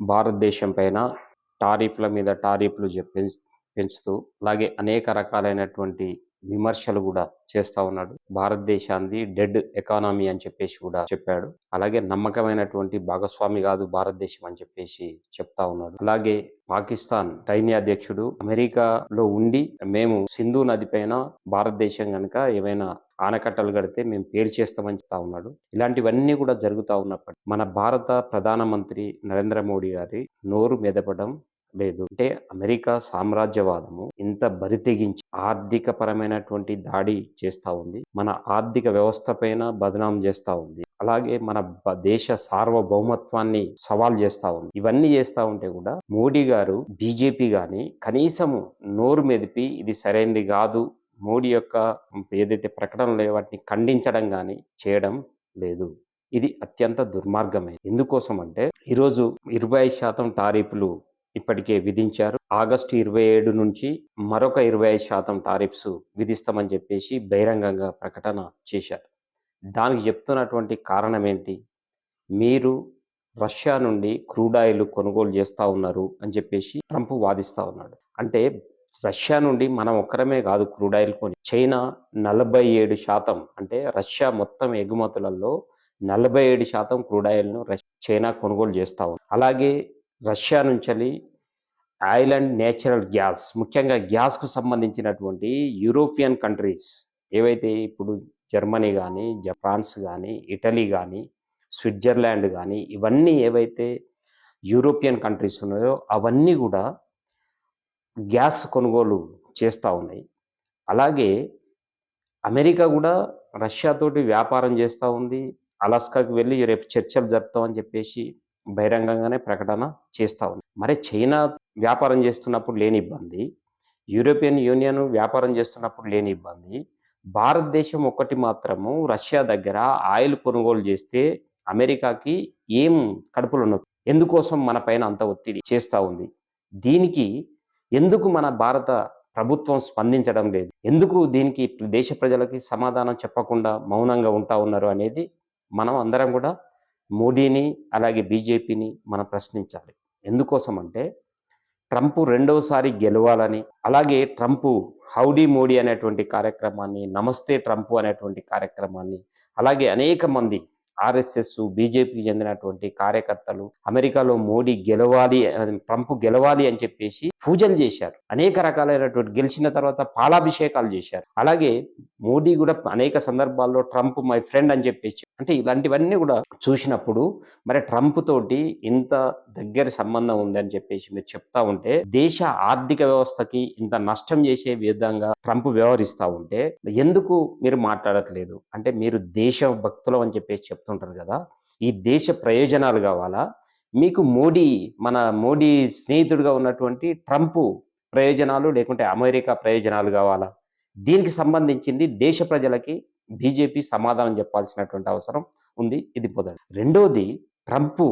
భారతదేశం పైన టారిఫ్ల మీద టారిఫ్లు పెంచుతూ అలాగే అనేక రకాలైనటువంటి విమర్శలు కూడా చేస్తా ఉన్నాడు. భారతదేశాన్ని డెడ్ ఎకానమీ అని చెప్పేసి కూడా చెప్పాడు. అలాగే నమ్మకమైనటువంటి భాగస్వామి కాదు భారతదేశం అని చెప్పేసి చెప్తా ఉన్నాడు. అలాగే పాకిస్తాన్ సైన్య అధ్యక్షుడు అమెరికాలో ఉండి మేము సింధు నది పైన భారతదేశం కనుక ఏమైనా ఆనకట్టలు కడితే మేము పేరు చేస్తామని చెప్తా ఉన్నాడు. ఇలాంటివన్నీ కూడా జరుగుతూ ఉన్నప్పటి మన భారత ప్రధానమంత్రి నరేంద్ర మోడీ గారి నోరు మెదపడం లేదు. అంటే అమెరికా సామ్రాజ్యవాదము ఇంత బరితెగించి ఆర్థిక పరమైనటువంటి దాడి చేస్తూ ఉంది. మన ఆర్థిక వ్యవస్థ పైన బదనాం చేస్తూ ఉంది. అలాగే మన దేశ సార్వభౌమత్వాన్ని సవాల్ చేస్తా ఉంది. ఇవన్నీ చేస్తూ ఉంటే కూడా మోడీ గారు బీజేపీ గాని కనీసము నోరు మెదిపి ఇది సరైనది కాదు మోడీ యొక్క ఏదైతే ప్రకటనలు వాటిని ఖండించడం కానీ చేయడం లేదు. ఇది అత్యంత దుర్మార్గమే. ఎందుకోసం అంటే ఈరోజు ఇరవై ఐదు శాతం టారిఫ్లు ఇప్పటికే విధించారు. ఆగస్టు ఇరవై ఏడు నుంచి మరొక ఇరవై ఐదు శాతం టారిఫ్స్ విధిస్తామని చెప్పేసి బహిరంగంగా ప్రకటన చేశారు. దానికి చెప్తున్నటువంటి కారణం ఏంటి మీరు రష్యా నుండి క్రూడ్ ఆయిల్ కొనుగోలు చేస్తూ ఉన్నారు అని చెప్పేసి ట్రంప్ వాదిస్తూ ఉన్నాడు. అంటే రష్యా నుండి మనం ఒక్కరమే కాదు క్రూడ్ ఆయిల్ కొని చైనా నలభై ఏడు శాతం అంటే రష్యా మొత్తం ఎగుమతులలో నలభై ఏడు శాతం క్రూడ్ ఆయిల్ను చైనా కొనుగోలు చేస్తూ ఉంది. అలాగే రష్యా నుంచి ఆయిల్ అండ్ నేచురల్ గ్యాస్ ముఖ్యంగా గ్యాస్కు సంబంధించినటువంటి యూరోపియన్ కంట్రీస్ ఏవైతే ఇప్పుడు జర్మనీ కానీ ఫ్రాన్స్ కానీ ఇటలీ కానీ స్విట్జర్లాండ్ కానీ ఇవన్నీ ఏవైతే యూరోపియన్ కంట్రీస్ ఉన్నాయో అవన్నీ కూడా గ్యాస్ కొనుగోలు చేస్తూ ఉన్నాయి. అలాగే అమెరికా కూడా రష్యాతోటి వ్యాపారం చేస్తూ ఉంది. అలాస్కాకి వెళ్ళి రేపు చర్చలు జరుపుతామని చెప్పేసి బహిరంగంగానే ప్రకటన చేస్తూ ఉంది. మరి చైనా వ్యాపారం చేస్తున్నప్పుడు లేని ఇబ్బంది యూరోపియన్ యూనియన్ వ్యాపారం చేస్తున్నప్పుడు లేని ఇబ్బంది భారతదేశం ఒక్కటి మాత్రము రష్యా దగ్గర ఆయిల్ కొనుగోలు చేస్తే అమెరికాకి ఏం కడుపులు ఉండవు ఎందుకోసం మన పైన అంత ఒత్తిడి చేస్తూ ఉంది? దీనికి ఎందుకు మన భారత ప్రభుత్వం స్పందించడం లేదు? ఎందుకు దీనికి దేశ ప్రజలకి సమాధానం చెప్పకుండా మౌనంగా ఉంటా ఉన్నారు అనేది మనం అందరం కూడా మోడీని అలాగే బీజేపీని మనం ప్రశ్నించాలి. ఎందుకోసం అంటే ట్రంప్ రెండవసారి గెలవాలని అలాగే ట్రంప్ హౌడీ మోడీ అనేటువంటి కార్యక్రమాన్ని నమస్తే ట్రంప్ అనేటువంటి కార్యక్రమాన్ని అలాగే అనేక మంది ఆర్ఎస్ఎస్ బీజేపీకి చెందినటువంటి కార్యకర్తలు అమెరికాలో మోడీ గెలవాలి ట్రంప్ గెలవాలి అని చెప్పేసి పూజలు చేశారు. అనేక రకాలైనటువంటి గెలిచిన తర్వాత పాలాభిషేకాలు చేశారు. అలాగే మోడీ కూడా అనేక సందర్భాల్లో ట్రంప్ మై ఫ్రెండ్ అని చెప్పేసి అంటే ఇలాంటివన్నీ కూడా చూసినప్పుడు మరి ట్రంప్ తోటి ఇంత దగ్గర సంబంధం ఉందని చెప్పేసి మీరు చెప్తా ఉంటే దేశ ఆర్థిక వ్యవస్థకి ఇంత నష్టం చేసే విధంగా ట్రంప్ వ్యవహరిస్తా ఉంటే ఎందుకు మీరు మాట్లాడట్లేదు? అంటే మీరు దేశ భక్తులం అని చెప్పేసి చెప్తుంటారు కదా ఈ దేశ ప్రయోజనాలు కావాలా? మీకు మోడీ మన మోడీ స్నేహితుడిగా ఉన్నటువంటి ట్రంప్ ప్రయోజనాలు లేకుంటే అమెరికా ప్రయోజనాలు కావాలా? దీనికి సంబంధించింది దేశ ప్రజలకి బీజేపీ సమాధానం చెప్పాల్సినటువంటి అవసరం ఉంది. ఇది మొదటి. రెండోది Trump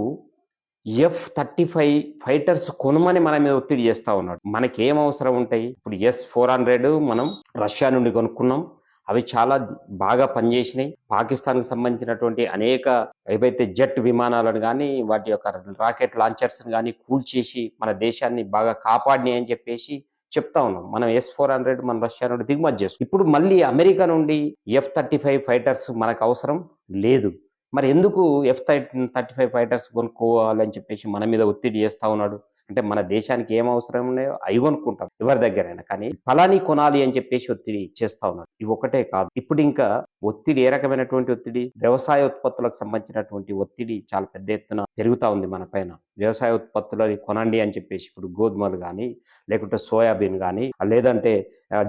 F thirty five fighters కొనమని మన మీద ఒత్తిడి చేస్తూ ఉన్నాడు. మనకి ఏం అవసరం ఉంటాయి? ఇప్పుడు ఎస్ ఫోర్ హండ్రెడ్ మనం రష్యా నుండి కొనుక్కున్నాం. అవి చాలా బాగా పనిచేసినాయి. పాకిస్తాన్కి సంబంధించినటువంటి అనేక ఏవైతే జెట్ విమానాలను కానీ వాటి యొక్క రాకెట్ లాంచర్స్ని కానీ కూల్చేసి మన దేశాన్ని బాగా కాపాడినాయి అని చెప్పేసి చెప్తా ఉన్నాం. మనం ఎస్ ఫోర్ హండ్రెడ్ మన రష్యా నుండి దిగుమతి చేస్తాం ఇప్పుడు మళ్ళీ అమెరికా నుండి ఎఫ్ థర్టీ ఫైవ్ ఫైటర్స్ మనకు అవసరం లేదు. మరి ఎందుకు ఎఫ్ థర్టీ ఫైవ్ ఫైటర్స్ కొనుక్కోవాలని చెప్పేసి మన మీద ఒత్తిడి చేస్తా ఉన్నాడు? అంటే మన దేశానికి ఏం అవసరం ఉన్నాయో అవి కొనుక్కుంటాం ఎవరి దగ్గరైనా. కానీ ఫలాని కొనాలి అని చెప్పేసి ఒత్తిడి చేస్తా ఉన్నారు. ఇవి ఒకటే కాదు. ఇప్పుడు ఇంకా ఒత్తిడి ఏ రకమైనటువంటి ఒత్తిడి? వ్యవసాయ ఉత్పత్తులకు సంబంధించినటువంటి ఒత్తిడి చాలా పెద్ద ఎత్తున పెరుగుతూ ఉంది మన పైన. వ్యవసాయ ఉత్పత్తులని కొనండి అని చెప్పేసి ఇప్పుడు గోధుమలు కానీ లేకుంటే సోయాబీన్ కానీ లేదంటే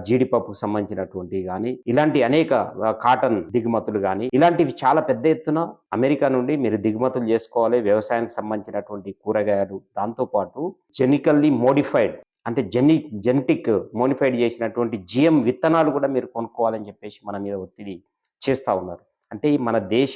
జీడిపప్పుకు సంబంధించినటువంటి కానీ ఇలాంటి అనేక కాటన్ దిగుమతులు కానీ ఇలాంటివి చాలా పెద్ద ఎత్తున అమెరికా నుండి మీరు దిగుమతులు చేసుకోవాలి. వ్యవసాయానికి సంబంధించినటువంటి కూరగాయలు దాంతోపాటు జెనికల్లీ మోడిఫైడ్ అంటే జెని జెనెటిక్ మోడిఫైడ్ చేసినటువంటి జిఎం విత్తనాలు కూడా మీరు కొనుక్కోవాలని చెప్పేసి మన మీద ఒత్తిడి చేస్తూ ఉన్నారు. అంటే మన దేశ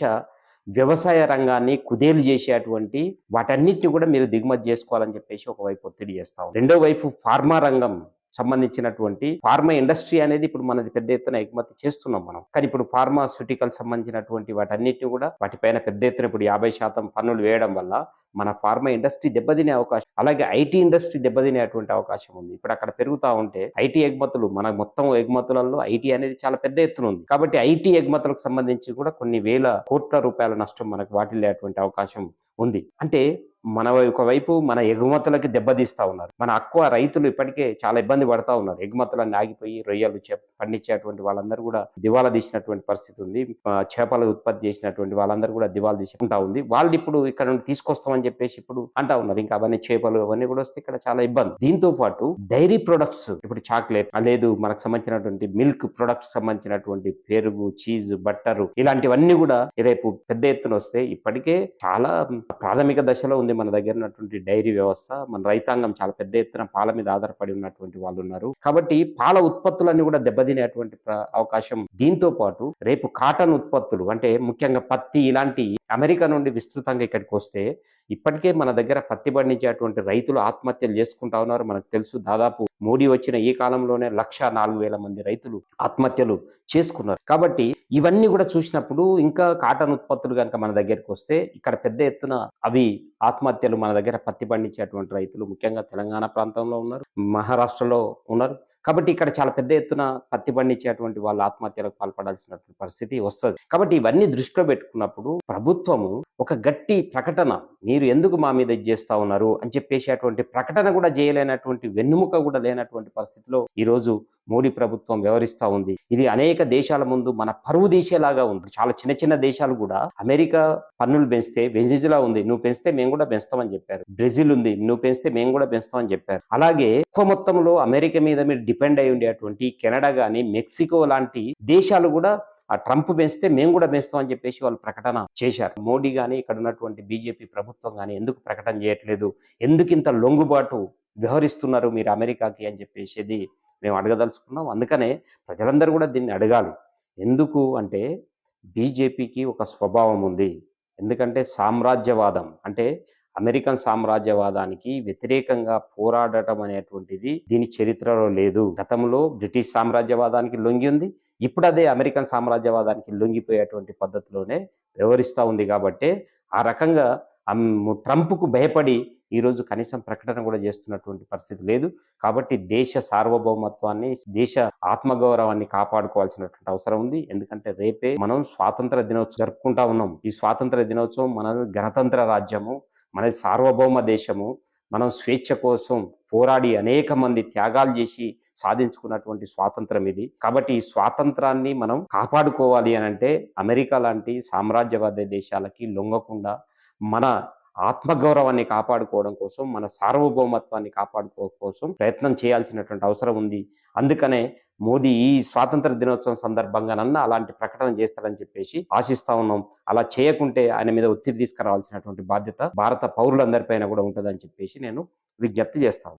వ్యవసాయ రంగాన్ని కుదేలు చేసేటువంటి వాటన్నిటిని కూడా మీరు దిగుమతి చేసుకోవాలని చెప్పేసి ఒకవైపు ఒత్తిడి చేస్తాం రెండో వైపు ఫార్మా రంగం సంబంధించినటువంటి ఫార్మా ఇండస్ట్రీ అనేది ఇప్పుడు మనది పెద్ద ఎత్తున ఎగుమతి చేస్తున్నాం మనం. కానీ ఇప్పుడు ఫార్మాస్యూటికల్ సంబంధించినటువంటి వాటన్నిటిని కూడా వాటిపైన పెద్ద ఎత్తున ఇప్పుడు యాభై శాతం పన్నులు వేయడం వల్ల మన ఫార్మా ఇండస్ట్రీ దెబ్బతినే అవకాశం అలాగే ఐటీ ఇండస్ట్రీ దెబ్బతినేటువంటి అవకాశం ఉంది. ఇప్పుడు అక్కడ పెరుగుతా ఉంటే ఐటీ ఎగుమతులు మన మొత్తం ఎగుమతులలో ఐటీ అనేది చాలా పెద్ద ఎత్తున ఉంది. కాబట్టి ఐటీ ఎగుమతులకు సంబంధించి కూడా కొన్ని వేల కోట్ల రూపాయల నష్టం మనకు వాటిల్లేటువంటి అవకాశం ఉంది. అంటే మన ఒకవైపు మన ఎగుమతులకి దెబ్బతీస్తా ఉన్నారు. మన అక్కువ రైతులు ఇప్పటికే చాలా ఇబ్బంది పడతా ఉన్నారు. ఎగుమతులన్నీ ఆగిపోయి రొయ్యలు పండించేటువంటి వాళ్ళందరూ కూడా దివాలా తీసినటువంటి పరిస్థితి ఉంది. చేపలు ఉత్పత్తి చేసినటువంటి వాళ్ళందరూ కూడా దివాలా తీసుకుంటా ఉంది. వాళ్ళు ఇప్పుడు ఇక్కడ నుండి తీసుకొస్తామని చెప్పేసి ఇప్పుడు అంటా ఉన్నారు. ఇంకా అవన్నీ చేపలు అవన్నీ కూడా వస్తే ఇక్కడ చాలా ఇబ్బంది. దీంతో పాటు డైరీ ప్రొడక్ట్స్ ఇప్పుడు చాక్లెట్ లేదు మనకు సంబంధించినటువంటి మిల్క్ ప్రొడక్ట్స్ సంబంధించినటువంటి పెరుగు చీజ్ బట్టరు ఇలాంటివన్నీ కూడా రేపు పెద్ద ఎత్తున వస్తే ఇప్పటికే చాలా ప్రాథమిక దశలో ఉంది. మన దగ్గర ఉన్నటువంటి డైరీ వ్యవస్థ మన రైతాంగం చాలా పెద్ద ఎత్తున పాల మీద ఆధారపడి ఉన్నటువంటి వాళ్ళు ఉన్నారు. కాబట్టి పాల ఉత్పత్తులన్నీ కూడా దెబ్బతినేటువంటి అవకాశం దీంతో పాటు రేపు కాటన్ ఉత్పత్తులు అంటే ముఖ్యంగా పత్తి ఇలాంటి అమెరికా నుండి విస్తృతంగా ఇక్కడికి వస్తే ఇప్పటికే మన దగ్గర పత్తి పండించేటువంటి రైతులు ఆత్మహత్యలు చేసుకుంటా ఉన్నారు. మనకు తెలుసు దాదాపు మోడీ వచ్చిన ఈ కాలంలోనే లక్ష నాలుగు వేల మంది రైతులు ఆత్మహత్యలు చేసుకున్నారు. కాబట్టి ఇవన్నీ కూడా చూసినప్పుడు ఇంకా కాటన్ ఉత్పత్తులు కనుక మన దగ్గరికి వస్తే ఇక్కడ పెద్ద ఎత్తున అవి ఆత్మహత్యలు మన దగ్గర పత్తి పండించేటువంటి రైతులు ముఖ్యంగా తెలంగాణ ప్రాంతంలో ఉన్నారు మహారాష్ట్రలో ఉన్నారు. కాబట్టి ఇక్కడ చాలా పెద్ద ఎత్తున పత్తి పండించేటువంటి వాళ్ళు ఆత్మహత్యలకు పాల్పడాల్సినటువంటి పరిస్థితి వస్తుంది. కాబట్టి ఇవన్నీ దృష్టిలో పెట్టుకున్నప్పుడు ప్రభుత్వము ఒక గట్టి ప్రకటన మీరు ఎందుకు మా మీద చేస్తా ఉన్నారు అని చెప్పేసి అటువంటి ప్రకటన కూడా చేయలేనటువంటి వెన్నుముక కూడా లేనటువంటి పరిస్థితిలో ఈ రోజు మోడీ ప్రభుత్వం వ్యవహరిస్తా ఉంది. ఇది అనేక దేశాల ముందు మన పరువు దేశేలాగా ఉంది. చాలా చిన్న చిన్న దేశాలు కూడా అమెరికా పన్నులు పెంచితే వెనిజులా ఉంది. నువ్వు పెంచితే మేము కూడా పెంచుతామని చెప్పారు. బ్రెజిల్ ఉంది. నువ్వు పెంచితే మేము కూడా పెంచుతామని చెప్పారు. అలాగే ఎక్కువ మొత్తంలో అమెరికా మీద మీరు డిపెండ్ అయి ఉండేటువంటి కెనడా కానీ మెక్సికో లాంటి దేశాలు కూడా ఆ ట్రంప్ పెంచితే మేము కూడా పెంచుతామని చెప్పేసి వాళ్ళు ప్రకటన చేశారు. మోడీ గాని ఇక్కడ ఉన్నటువంటి బీజేపీ ప్రభుత్వం గాని ఎందుకు ప్రకటన చేయట్లేదు? ఎందుకు ఇంత లొంగుబాటు వ్యవహరిస్తున్నారు మీరు అమెరికాకి అని చెప్పేసి మేము అడగదలుచుకున్నాం. అందుకనే ప్రజలందరూ కూడా దీన్ని అడగాలి. ఎందుకు అంటే బీజేపీకి ఒక స్వభావం ఉంది. ఎందుకంటే సామ్రాజ్యవాదం అంటే అమెరికన్ సామ్రాజ్యవాదానికి వ్యతిరేకంగా పోరాడటం అనేటువంటిది దీని చరిత్రలో లేదు. గతంలో బ్రిటిష్ సామ్రాజ్యవాదానికి లొంగి ఉంది. ఇప్పుడు అదే అమెరికన్ సామ్రాజ్యవాదానికి లొంగిపోయేటువంటి పద్ధతిలోనే వ్యవహరిస్తూ ఉంది కాబట్టి ఆ రకంగా ట్రంప్కు భయపడి ఈరోజు కనీసం ప్రకటన కూడా చేస్తున్నటువంటి పరిస్థితి లేదు. కాబట్టి దేశ సార్వభౌమత్వాన్ని దేశ ఆత్మగౌరవాన్ని కాపాడుకోవాల్సినటువంటి అవసరం ఉంది. ఎందుకంటే రేపే మనం స్వాతంత్ర దినోత్సవం జరుపుకుంటా ఉన్నాం. ఈ స్వాతంత్ర దినోత్సవం మన గణతంత్ర రాజ్యము మనది సార్వభౌమ దేశము. మనం స్వేచ్ఛ కోసం పోరాడి అనేక మంది త్యాగాలు చేసి సాధించుకున్నటువంటి స్వాతంత్రం ఇది. కాబట్టి ఈ స్వాతంత్రాన్ని మనం కాపాడుకోవాలి అని అంటే అమెరికా లాంటి సామ్రాజ్యవాద దేశాలకి లొంగకుండా మన ఆత్మగౌరవాన్ని కాపాడుకోవడం కోసం మన సార్వభౌమత్వాన్ని కాపాడుకోవడం కోసం ప్రయత్నం చేయాల్సినటువంటి అవసరం ఉంది. అందుకనే మోదీ ఈ స్వాతంత్ర దినోత్సవం సందర్భంగానన్నా అలాంటి ప్రకటన చేస్తారని చెప్పేసి ఆశిస్తా ఉన్నాం. అలా చేయకుంటే ఆయన మీద ఒత్తిడి తీసుకురావాల్సినటువంటి బాధ్యత భారత పౌరులందరిపైన కూడా ఉంటుందని చెప్పేసి నేను విజ్ఞప్తి చేస్తాను